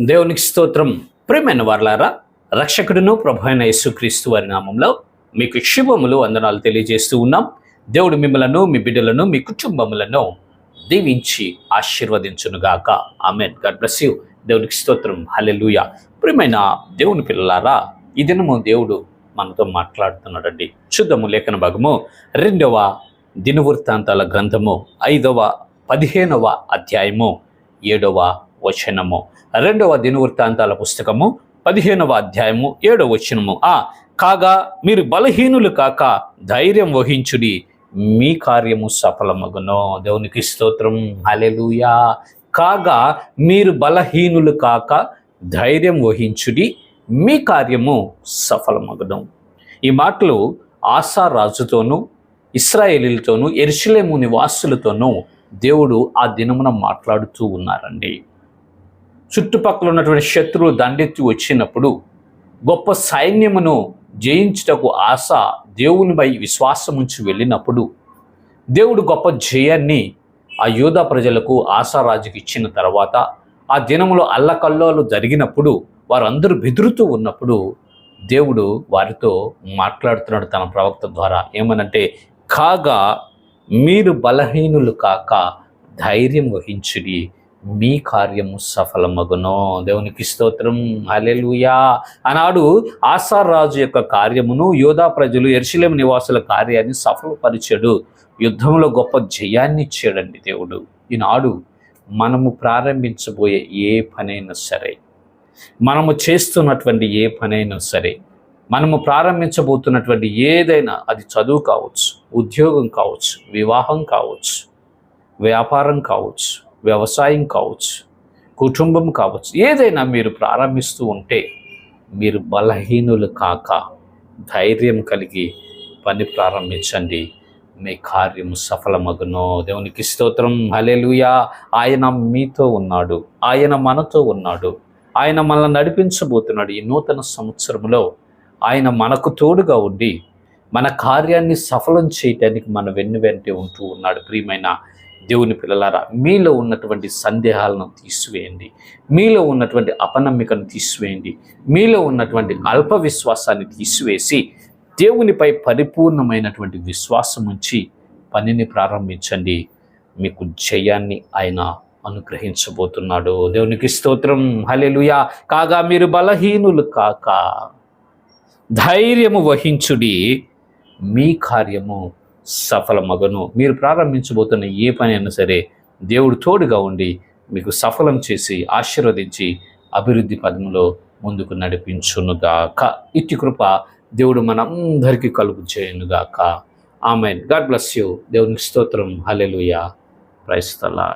దేవునికి స్తోత్రం. ప్రేమైన వార్లారా రక్షకుడును ప్రభు అయిన యేసుక్రీస్తు వారి నామంలో మీకు శుభములు వందనాలు తెలియజేస్తూ ఉన్నాం. దేవుడు మిమ్మలను మీ బిడ్డలను మీ కుటుంబములను దీవించి ఆశీర్వదించునుగాక. ఆమెన్. God bless you. దేవునికి స్తోత్రం. హలెలుయ ప్రియమైన దేవుని పిల్లలారా ఈ దినము దేవుడు మనతో మాట్లాడుతున్నాడండి. చూద్దాము లేఖన భాగము రెండవ దినవృత్తాంతాల గ్రంథము ఐదవ పదిహేనవ అధ్యాయము ఏడవ వచనము. రెండవ దినవృత్తాంతాల పుస్తకము పదిహేనవ అధ్యాయము ఏడవ వచనము. ఆ కాగా మీరు బలహీనులు కాక ధైర్యం వహించుడి మీ కార్యము సఫలమగును. దేవునికి స్తోత్రం. అలెలుయా కాగా మీరు బలహీనులు కాక ధైర్యం వహించుడి మీ కార్యము సఫలమగును. ఈ మాటలు ఆశా రాజుతోనూ ఇస్రాయేలీలతోనూ ఎరుషులేము నివాసులతోనూ దేవుడు ఆ దినమున మాట్లాడుతూ ఉన్నారండి. చుట్టుపక్కల ఉన్నటువంటి శత్రువులు దండెత్తి వచ్చినప్పుడు గొప్ప సైన్యమును జయించుటకు ఆశ దేవునిపై విశ్వాసం ఉంచి వెళ్ళినప్పుడు దేవుడు గొప్ప జయాన్ని ఆ యోధ ప్రజలకు ఆశారాజుకి ఇచ్చిన తర్వాత ఆ దినములో అల్లకల్లోలు జరిగినప్పుడు వారందరూ బెదురుతూ ఉన్నప్పుడు దేవుడు వారితో మాట్లాడుతున్నాడు తన ప్రవక్త ద్వారా. ఏమనంటే కాగా మీరు బలహీనులు కాక ధైర్యం వహించుడి. మీ కార్యము సఫలమగును. దేవునికి స్తోత్రం. అలెలుయా ఆనాడు ఆసారాజు యొక్క కార్యమును యోధా ప్రజలు ఎర్షిలేం నివాసుల కార్యాన్ని సఫలపరిచాడు. యుద్ధంలో గొప్ప జయాన్ని ఇచ్చాడండి దేవుడు. ఈనాడు మనము ప్రారంభించబోయే ఏ పనైనా సరే మనము చేస్తున్నటువంటి ఏ పనైనా సరే మనము ప్రారంభించబోతున్నటువంటి ఏదైనా అది చదువు కావచ్చు ఉద్యోగం కావచ్చు వివాహం కావచ్చు వ్యాపారం కావచ్చు వ్యవసాయం కావచ్చు కుటుంబం కావచ్చు ఏదైనా మీరు ప్రారంభిస్తూ ఉంటే మీరు బలహీనులు కాక ధైర్యం కలిగి పని ప్రారంభించండి. మీ కార్యము సఫలమగును. దేవునికి స్తోత్రం. హలేలుయా ఆయన మీతో ఉన్నాడు. ఆయన మనతో ఉన్నాడు. ఆయన మనల్ని నడిపించబోతున్నాడు. ఈ నూతన సంవత్సరంలో ఆయన మనకు తోడుగా ఉండి మన కార్యాన్ని సఫలం చేయటానికి మన వెన్ను వెంటే ఉంటూ ఉన్నాడు. ప్రియమైన దేవుని పిల్లలారా మీలో ఉన్నటువంటి సందేహాలను తీసివేయండి. మీలో ఉన్నటువంటి అపనమ్మికను తీసివేయండి. మీలో ఉన్నటువంటి అల్ప విశ్వాసాన్ని తీసివేసి దేవునిపై పరిపూర్ణమైనటువంటి విశ్వాసం ఉంచి పనిని ప్రారంభించండి. మీకు జయాన్ని ఆయన అనుగ్రహించబోతున్నాడు. దేవునికి స్తోత్రం. హలెలుయా కాగా మీరు బలహీనులు కాక ధైర్యము వహించుడి మీ కార్యము సఫలమగను మీరు ప్రారంభించబోతున్న ఏ పని అయినా సరే దేవుడు తోడుగా ఉండి మీకు సఫలం చేసి ఆశీర్వదించి అభివృద్ధి పదములో ముందుకు నడిపించునుగాక ఇట్టి కృప దేవుడు మనందరికీ కలుగు చేయనుగాక ఆమెన్. God bless you. దేవుని స్తోత్రం. హలెలుయ ప్రైస్తలా